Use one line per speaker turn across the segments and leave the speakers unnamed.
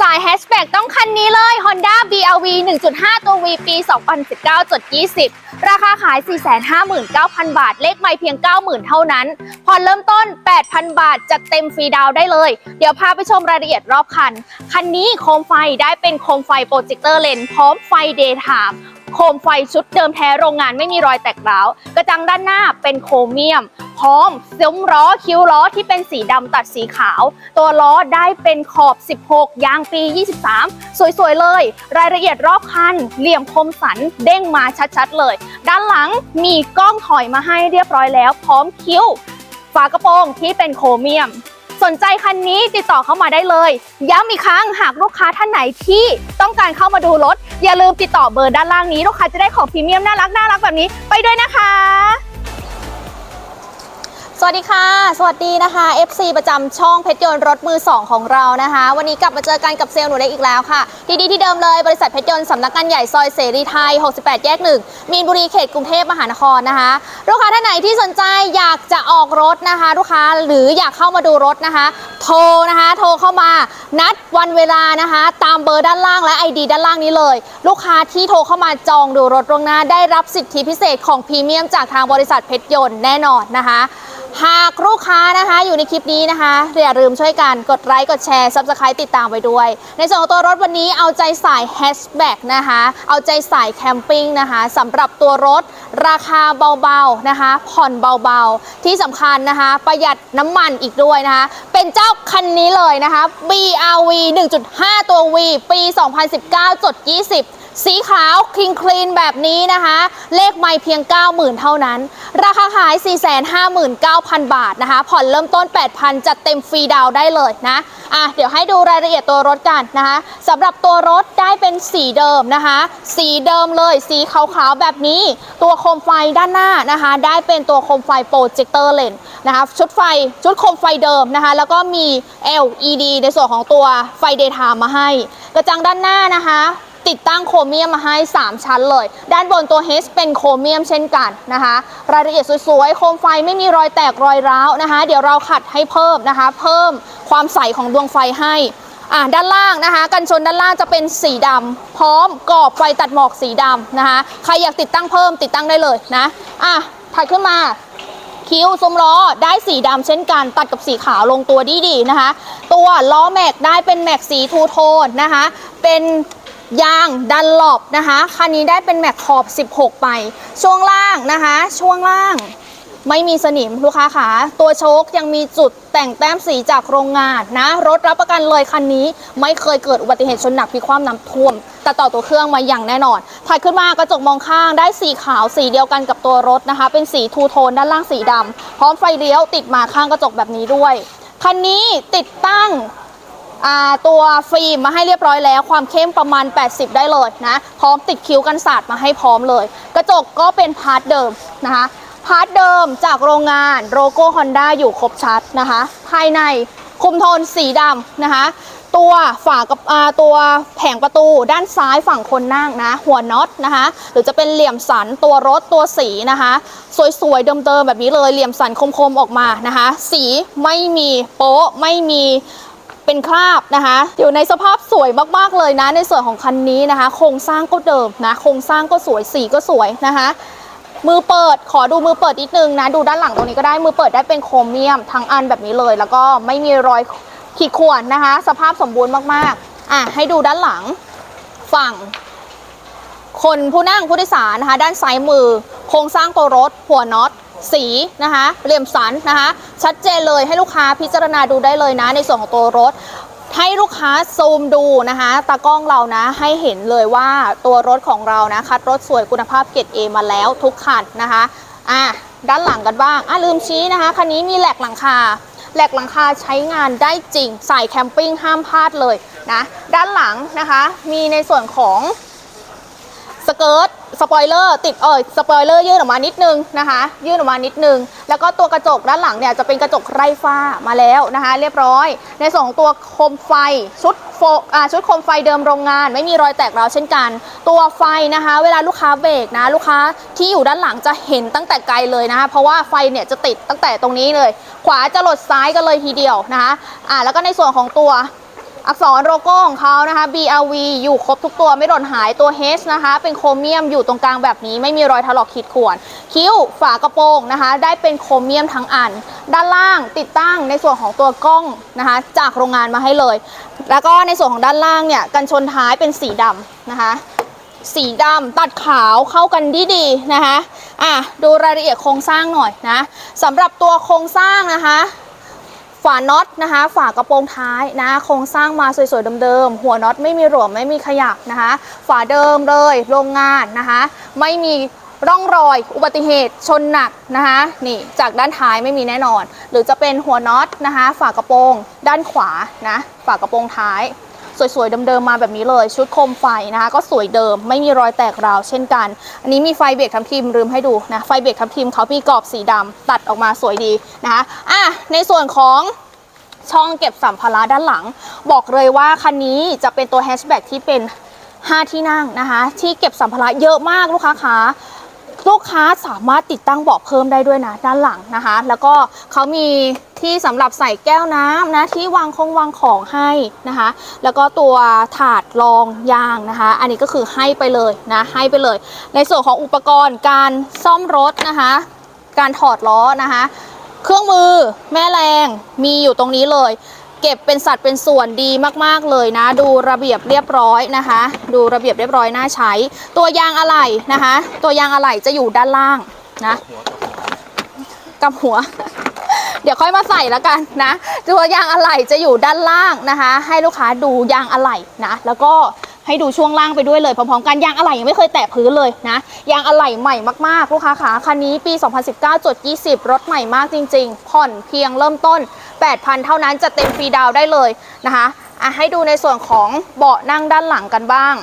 สายแฮชแบ็กต้องคันนี้เลย Honda BRV 1.5 ตัว V ปี 2019.20 ราคาขาย 459,000 บาท เลขไม่เพียง 90,000 เท่านั้น พอเริ่มต้น 8,000 บาท จัดเต็มฟรีดาวได้เลย เดี๋ยวพาไปชมรายละเอียดรอบคัน คันนี้โคมไฟได้เป็นโคมไฟโปรเจคเตอร์เลน พร้อมไฟเดย์ไทม์ โคมไฟชุดเดิมแท้โรงงานไม่มีรอยแตกร้าว กระจังด้านหน้าเป็นโครเมียม พร้อมซุ้มล้อคิ้วล้อที่เป็นสีดำตัดสีขาว ตัวล้อได้เป็นขอบ 16 ยางปี 23 สวยๆเลย รายละเอียดรอบคัน เหลี่ยมคมสันเด้งมาชัดๆเลย ด้านหลังมีกล้องถอยมาให้เรียบร้อยแล้ว พร้อมคิ้ว ฝากระโปรงที่เป็นโครเมียม สนใจคันนี้ติดต่อเข้ามาได้เลย ย้ำอีกครั้งหากลูกค้าท่านไหนที่ต้องการเข้ามาดูรถ อย่าลืมติดต่อเบอร์ด้านล่างนี้ ลูกค้าจะได้ของพรีเมียมน่ารักน่ารักแบบนี้ไปด้วยนะคะ สวัสดีค่ะ สวัสดีนะคะ FC ประจำช่องเพชรยนต์รถมือ 2 ของเรานะคะ วันนี้กลับมาเจอกันกับเซลล์หนูเล็กอีกแล้วค่ะ ที่ดีที่เดิมเลยบริษัทเพชรยนต์สำนักงานใหญ่ซอยเสรีไทย 68 แยก 1 มีนบุรีเขตกรุงเทพมหานครนะคะ ลูกค้าท่านไหนที่สนใจอยากจะออกรถนะคะ ลูกค้าหรืออยากเข้ามาดูรถนะคะ โทรนะคะ โทรเข้ามานัดวันเวลานะคะ ตามเบอร์ด้านล่างและ ID ด้านล่างนี้เลย ลูกค้าที่โทรเข้ามาจองดูรถล่วงหน้าได้รับสิทธิพิเศษของพรีเมียมจากทางบริษัทเพชรยนต์แน่นอนนะคะ หากลูกค้านะคะอยู่ในคลิปนี้นะคะอย่าลืมช่วยกันกดไลค์กดแชร์ซับสไครต์ติดตามไว้ด้วย ในส่วนของตัวรถวันนี้เอาใจสายแฮชแบ็กนะคะเอาใจสายแคมปิ้งนะคะสำหรับตัวรถราคาเบาๆนะคะผ่อนเบาๆ ที่สำคัญนะคะประหยัดน้ำมันอีกด้วยนะคะเป็นเจ้าคันนี้เลยนะคะ BRV 1.5 ตัว V ปี 2019.20 สีขาวคลีนคลีนแบบนี้นะคะ เลขไม่เพียง 90,000 เท่านั้น ราคาขาย 459,000 บาทนะคะ ผ่อนเริ่มต้น 8,000 จัดเต็มฟรีดาวได้เลยนะอะเดี๋ยวให้ดูรายละเอียดตัวรถกันนะคะสำหรับตัวรถได้เป็นสีเดิมนะคะ สีเดิมเลย สีขาวๆแบบนี้ ตัวโคมไฟด้านหน้านะคะ ได้เป็นตัวโคมไฟโปรเจคเตอร์เลนนะคะชุดไฟชุดโคมไฟเดิมนะคะ แล้วก็มี LED ในส่วนของตัวไฟเดย์ไทม์มาให้ กระจังด้านหน้านะคะ ติดตั้งโครเมียมมาให้ 3 ชั้นเลย ด้านบนตัว H เป็นโครเมียมเช่นกันนะคะ รายละเอียดสวยๆ โคมไฟไม่มีรอยแตกรอยร้าวนะคะ เดี๋ยวเราขัดให้เพิ่มนะคะ เพิ่มความใสของดวงไฟให้อ่าด้านล่างนะคะกันชนด้านล่างจะเป็นสีดำพร้อมกรอบไฟตัดหมอกสีดำนะคะ ใครอยากติดตั้งเพิ่มติดตั้งได้เลยนะอะถัดขึ้นมาคิ้วซุ้มล้อได้สีดำเช่นกันตัดกับสีขาวลงตัวดีๆนะคะ ตัวล้อแม็กได้เป็นแม็กสีทูโทนนะคะ เป็น ยางดันหลบนะคะคันนี้ได้เป็นแม็กขอบ 16 ไป ช่วงล่างนะคะ ช่วงล่างไม่มีสนิมลูกค้าขาตัวโชคยังมีจุดแต่งแต้มสีจากโรงงานนะ รถรับประกันเลยคันนี้ไม่เคยเกิดอุบัติเหตุชนหนักพิกคว่ำน้ำท่วม แต่ต่อตัวเครื่องมาอย่างแน่นอนถัดขึ้นมากระจกมองข้างได้สีขาวสีเดียวกันกับตัวรถนะคะ เป็นสีทูโทนด้านล่างสีดำพร้อมไฟเลี้ยวติดมาข้างกระจกแบบนี้ด้วยคันนี้ติดตั้ง ตัวฟิล์มมาให้เรียบร้อยแล้ว ความเข้มประมาณ 80 ได้เลยนะ พร้อมติดคิ้วกันสาดมาให้พร้อมเลย กระจกก็เป็นพาร์ทเดิมนะคะพาร์ทเดิมจากโรงงานโลโก้ Honda อยู่ครบชัดนะคะ ภายในคุมโทนสีดำนะคะ ตัวฝากับอ่าตัวแผงประตูด้านซ้ายฝั่งคนนั่งนะ หัวน็อตนะคะ หรือจะเป็นเหลี่ยมสันตัวรถตัวสีนะคะ สวยๆเดิมๆแบบนี้เลยเหลี่ยมสันคมๆออกมานะคะ สีไม่มีโป๊ะไม่มี เป็นคราบนะคะ อยู่ในสภาพสวยมากๆเลยนะ ในส่วนของคันนี้นะคะ โครงสร้างก็เดิมนะโครงสร้างก็สวยสีก็สวยนะคะมือเปิดขอดูมือเปิดนิดนึงนะ ดูด้านหลังตรงนี้ก็ได้มือเปิดได้เป็นโครเมียมทั้งอันแบบนี้เลย แล้วก็ไม่มีรอยขีดข่วนนะคะ สภาพสมบูรณ์มากๆ อะให้ดูด้านหลังฝั่ง คนผู้นั่งผู้โดยสารนะคะ ด้านซ้ายมือ โครงสร้างตัวรถหัวน็อต สีนะคะเหลี่ยมสันนะคะ ชัดเจนเลยให้ลูกค้าพิจารณาดูได้เลยนะ ในส่วนของตัวรถ ให้ลูกค้าซูมดูนะคะตากล้องเรานะให้เห็นเลยว่าตัวรถของเรานะคัดรถสวยคุณภาพเกรดเอมาแล้วทุกคันนะคะอะด้านหลังกันบ้างอะลืมชี้นะคะคันนี้มีแหลกหลังคาแหลกหลังคาใช้งานได้จริง ใส่แคมปิ้งห้ามพลาดเลยนะ ด้านหลังนะคะ มีในส่วนของ สเกิร์ตสปอยเลอร์ติดเอ่ยสปอยเลอร์ยื่นออกมานิดนึงนะคะ ยื่นออกมานิดนึง แล้วก็ตัวกระจกด้านหลังเนี่ยจะเป็นกระจกไร้ฝ้ามาแล้วนะคะ เรียบร้อย ในส่วนของตัวโคมไฟชุดโฟอ่าชุดโคมไฟเดิมโรงงาน ไม่มีรอยแตกร้าวเช่นกัน ตัวไฟนะคะ เวลาลูกค้าเบรกนะลูกค้าที่อยู่ด้านหลังจะเห็นตั้งแต่ไกลเลยนะคะ เพราะว่าไฟเนี่ยจะติดตั้งแต่ตรงนี้เลย ขวาจะหลดซ้ายกันเลยทีเดียวนะคะอ่าแล้วก็ในส่วนของตัว อักษรโลโก้ของเขานะคะ BRV อยู่ครบทุกตัวไม่หล่นหายตัว H นะคะ เป็นโครเมียมอยู่ตรงกลางแบบนี้ ไม่มีรอยถลอกขีดข่วน คิ้วฝากระโปรงนะคะ ได้เป็นโครเมียมทั้งอัน ด้านล่างติดตั้งในส่วนของตัวกล้องนะคะ จากโรงงานมาให้เลย แล้วก็ในส่วนของด้านล่างเนี่ยกันชนท้ายเป็นสีดำนะคะ สีดำตัดขาวเข้ากันดีดีนะคะอะดูรายละเอียดโครงสร้างหน่อยนะสำหรับตัวโครงสร้างนะคะ ฝาน็อตนะคะ ฝากระโปรงท้ายนะโครงสร้างมาสวยๆเดิมๆหัวน็อตไม่มีหลวมไม่มีขยับนะคะ ฝาเดิมเลยโรงงานนะคะ ไม่มีร่องรอย อุบัติเหตุชนหนักนะคะนี่จากด้านท้ายไม่มีแน่นอน หรือจะเป็นหัวน็อตนะคะ ฝากระโปรงด้านขวานะฝากระโปรงท้าย สวยๆเดิมๆมาแบบนี้เลย ชุดโคมไฟนะคะ ก็สวยเดิมไม่มีรอยแตกราวเช่นกัน อันนี้มีไฟเบรกทับทิมลืมให้ดูนะไฟเบรกทับทิมเขามีกรอบสีดำตัดออกมาสวยดีนะคะอะในส่วนของช่องเก็บสัมภาระด้านหลัง บอกเลยว่าคันนี้จะเป็นตัวแฮชแบ็กที่เป็น 5 ที่นั่งนะคะ ที่เก็บสัมภาระเยอะมากลูกค้าคะ ลูกค้าสามารถติดตั้งเบาะเพิ่มได้ด้วยนะด้านหลังนะคะ แล้วก็เขามีที่สำหรับใส่แก้วน้ำนะที่วางคงวางของให้นะคะ แล้วก็ตัวถาดรองยางนะคะ อันนี้ก็คือให้ไปเลยนะให้ไปเลย ในส่วนของอุปกรณ์การซ่อมรถนะคะ การถอดล้อนะคะ เครื่องมือแม่แรงมีอยู่ตรงนี้เลย เก็บเป็นสัดเป็นส่วนดีมากๆเลยนะ ดูระเบียบเรียบร้อยนะคะ ดูระเบียบเรียบร้อยน่าใช้ ตัวยางอะไหล่นะคะ ตัวยางอะไหล่จะอยู่ด้านล่างนะกับหัว เดี๋ยวค่อยมาใส่แล้วกันนะตัวยางอะไหล่จะอยู่ด้านล่างนะคะ ให้ลูกค้าดูยางอะไหล่นะแล้วก็ให้ดูช่วงล่างไปด้วยเลยพร้อมๆกันยางอะไหล่ยังไม่เคยแตะพื้นเลยนะยางอะไหล่ใหม่มากๆลูกค้าขาคันนี้ปี 2019จด20 รถใหม่มากจริง ๆ ผ่อนเพียงเริ่มต้น 8,000 เท่านั้นจะเต็มฟรีดาวได้เลยนะคะอะให้ดูในส่วนของเบาะนั่งด้านหลังกันบ้าง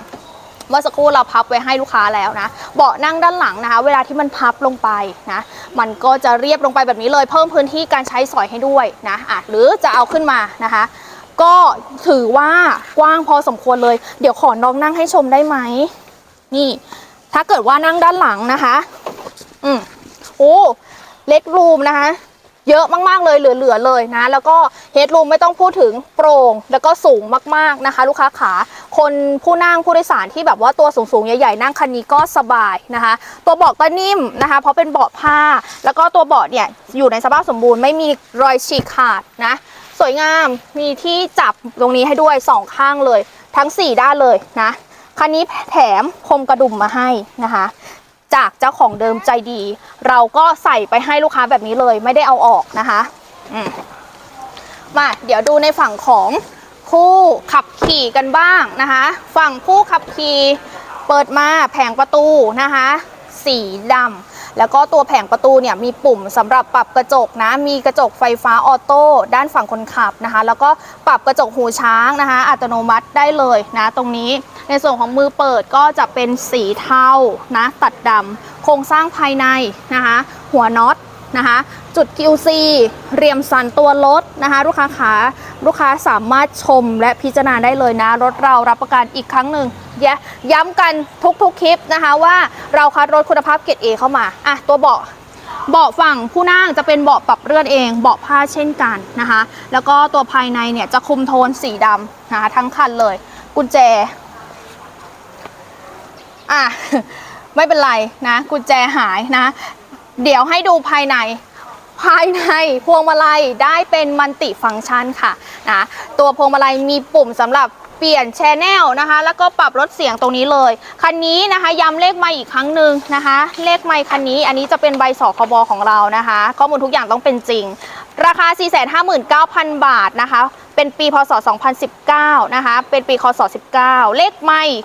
เมื่อสักครู่เราพับไว้ให้ลูกค้าแล้วนะ เบาะนั่งด้านหลังนะคะ เวลาที่มันพับลงไปนะ มันก็จะเรียบลงไปแบบนี้เลย เพิ่มพื้นที่การใช้สอยให้ด้วยนะอะหรือจะเอาขึ้นมานะคะ ก็ถือว่ากว้างพอสมควรเลย เดี๋ยวขอน้องนั่งให้ชมได้ไหม นี่ ถ้าเกิดว่านั่งด้านหลังนะคะ อืมโอ้ เล็กรูมนะคะ เยอะมากๆเลยเหลือๆเลยนะ แล้วก็เฮดรูมไม่ต้องพูดถึงโปร่งแล้วก็สูงมากๆนะคะ ลูกค้าขาคนผู้นั่งผู้โดยสารที่แบบว่าตัวสูงๆใหญ่ๆนั่งคันนี้ก็สบายนะคะ ตัวเบาะก็นิ่มนะคะ เพราะเป็นเบาะผ้า แล้วก็ตัวเบาะเนี่ยอยู่ในสภาพสมบูรณ์ไม่มีรอยฉีกขาดนะ สวยงามมีที่จับตรงนี้ให้ด้วยสองข้างเลย ทั้ง 4 ด้านเลยนะคันนี้แถมคมกระดุมมาให้นะคะ จากเจ้าของเดิมใจดี เราก็ใส่ไปให้ลูกค้าแบบนี้เลยไม่ได้เอาออกนะคะมมาเดี๋ยวดูในฝั่งของผู้ขับขี่กันบ้างนะคะ ฝั่งผู้ขับขี่เปิดมาแผงประตูนะคะ สีดำแล้วก็ตัวแผงประตูเนี่ยมีปุ่มสำหรับปรับกระจกนะ มีกระจกไฟฟ้าออโต้ด้านฝั่งคนขับนะคะ แล้วก็ปรับกระจกหูช้างนะคะ อัตโนมัติได้เลยนะตรงนี้ ในส่วนของมือเปิดก็จะเป็นสีเทานะตัดดำโครงสร้างภายในนะคะ หัวน็อตนะคะจุด QC เรียมสันตัวรถนะคะลูกค้าขาลูกค้าสามารถชมและพิจารณาได้เลยนะ รถเรารับประกันอีกครั้งหนึ่ง ย้ำกันทุกๆคลิปนะคะว่าเราคัดรถคุณภาพเกรด A เข้ามาอะตัวเบาะเบาะฝั่งผู้นั่งจะเป็นเบาะปรับเลื่อนเอง เบาะผ้าเช่นกันนะคะ แล้วก็ตัวภายในเนี่ยจะคุมโทนสีดำนะคะทั้งคันเลย กุญแจ อะ ไม่เป็นไรนะ กุญแจหายนะ เดี๋ยวให้ดูภายใน ภายในพวงมาลัยได้เป็นมัลติฟังก์ชันค่ะนะตัวพวงมาลัยมีปุ่มสำหรับเปลี่ยนแชแนลนะคะ แล้วก็ปรับลดเสียงตรงนี้เลย คันนี้นะคะย้ำเลขไมค์อีกครั้งหนึ่งนะคะ เลขไมค์คันนี้อันนี้จะเป็นใบสคบของเรานะคะ ข้อมูลทุกอย่างต้องเป็นจริง ราคา 459,000 บาทนะคะ เป็นปีพศ 2019 นะคะ เป็นปีคศ 19 เลขไมค์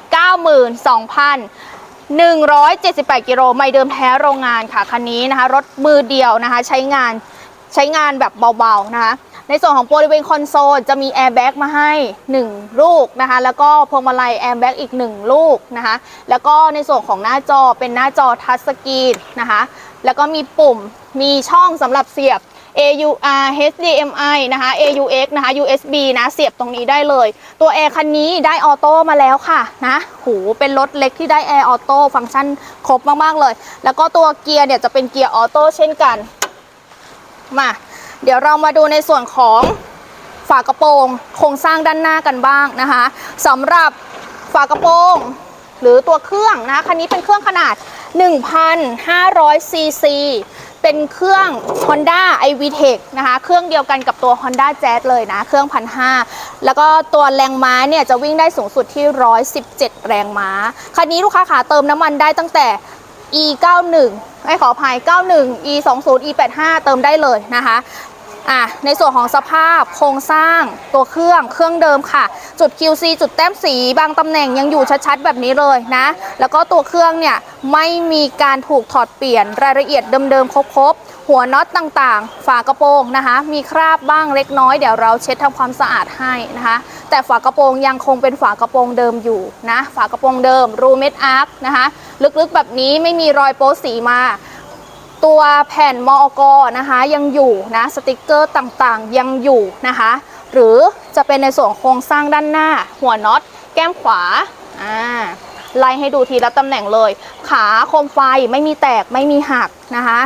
92,000 178 กิโลไม่เดิมแท้โรงงานค่ะคันนี้นะคะ รถมือเดียวนะคะ ใช้งานใช้งานแบบเบาๆนะคะ ในส่วนของบริเวณคอนโซลจะมีแอร์แบ็กมาให้ 1 ลูกนะคะ แล้วก็พวงมาลัยแอร์แบ็กอีก 1 ลูกนะคะ แล้วก็ในส่วนของหน้าจอเป็นหน้าจอทัชสกรีนนะคะ แล้วก็มีปุ่มมีช่องสำหรับเสียบ AUR HDMI นะคะ AUX นะคะ USB นะเสียบตรงนี้ได้เลย ตัวแอร์คันนี้ได้ออโต้มาแล้วค่ะนะหูเป็นรถเล็กที่ได้แอร์ออโต้ฟังก์ชันครบมากๆเลย แล้วก็ตัวเกียร์เนี่ยจะเป็นเกียร์ออโต้เช่นกัน มาเดี๋ยวเรามาดูในส่วนของฝากระโปรงโครงสร้างด้านหน้ากันบ้างนะคะสำหรับฝากระโปรงหรือตัวเครื่องนะคะคันนี้เป็นเครื่องขนาด 1,500ซีซี เป็นเครื่อง Honda iVTEC นะคะ เครื่องเดียวกันกับตัว Honda Jazz เลยนะ เครื่องพันหแล้วก็ตัวแรงม้าเนี่ยจะวิ่งได้สูงสุดที่ 117 แรงม้า คันนี้ลูกค้าขาเติมน้ำมันได้ตั้งแต่ e 91ไม่ขออภัย 91 e 20 e 85เติมได้เลยนะคะ อะในส่วนของสภาพโครงสร้างตัวเครื่องเครื่องเดิมค่ะ จุด QC จุดแต้มสีบางตำแหน่งยังอยู่ชัดๆ แบบนี้เลยนะ แล้วก็ตัวเครื่องเนี่ยไม่มีการถูกถอดเปลี่ยนรายละเอียดเดิมๆ ครบๆ หัวน็อตต่างๆ ฝากระโปรงนะคะ มีคราบบ้างเล็กน้อยเดี๋ยวเราเช็ดทำความสะอาดให้นะคะ แต่ฝากระโปรงยังคงเป็นฝากระโปรงเดิมอยู่นะ ฝากระโปรงเดิมรูเม็ดอาร์คนะคะ ลึกๆแบบนี้ไม่มีรอยโป๊สีมา ตัวแผ่นมอกนะคะยังอยู่นะสติกเกอร์ต่างๆ ยังอยู่นะคะ หรือจะเป็นในส่วนโครงสร้างด้านหน้า หัวน็อต แก้มขวาอ่าไล่ให้ดูทีละตำแหน่งเลย ขาโคมไฟไม่มีแตกไม่มีหักนะคะ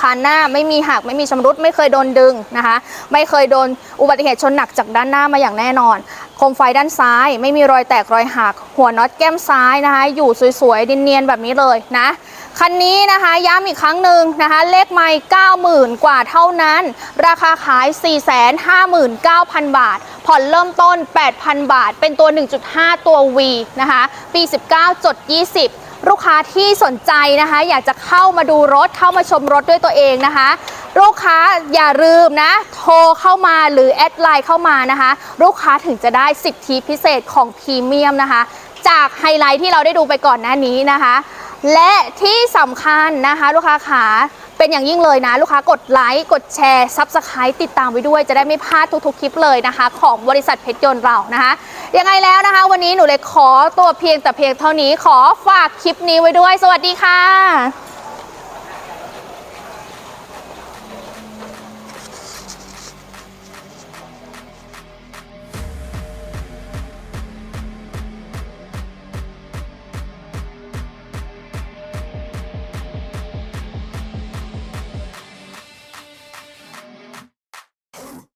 คานหน้าไม่มีหักไม่มีชำรุดไม่เคยโดนดึงนะคะ ไม่เคยโดนอุบัติเหตุชนหนักจากด้านหน้ามาอย่างแน่นอน คมไฟด้านซ้าย ไม่มีรอยแตกรอยหัก หัวน็อตแก้มซ้ายนะคะ อยู่สวยๆเนียนๆแบบนี้เลยนะคันนี้นะคะย้ำอีกครั้งหนึ่งนะคะ เลขไม่90,000 กว่าเท่านั้น ราคาขาย 459,000 บาท ผ่อนเริ่มต้น 8,000 บาท เป็นตัว 1.5 ตัว V นะคะ ปี 19 จด 20 ลูกค้าที่สนใจนะคะ อยากจะเข้ามาดูรถเข้ามาชมรถด้วยตัวเองนะคะ ลูกค้าอย่าลืมนะ โทรเข้ามาหรือแอดไลน์เข้ามานะคะ ลูกค้าถึงจะได้สิทธิพิเศษของพรีเมียมนะคะ จากไฮไลท์ที่เราได้ดูไปก่อนหน้านี้นะคะ และที่สำคัญนะคะ ลูกค้าขา เป็นอย่างยิ่งเลยนะ ลูกค้ากดไลค์กดแชร์ซับสไครต์ติดตามไว้ด้วยจะได้ไม่พลาดทุกๆคลิปเลยนะคะ ของบริษัทเพชรยนต์เรานะคะยังไงแล้วนะคะ วันนี้หนูเลยขอตัวเพียงแต่เพียงเท่านี้ขอฝากคลิปนี้ไว้ด้วย สวัสดีค่ะ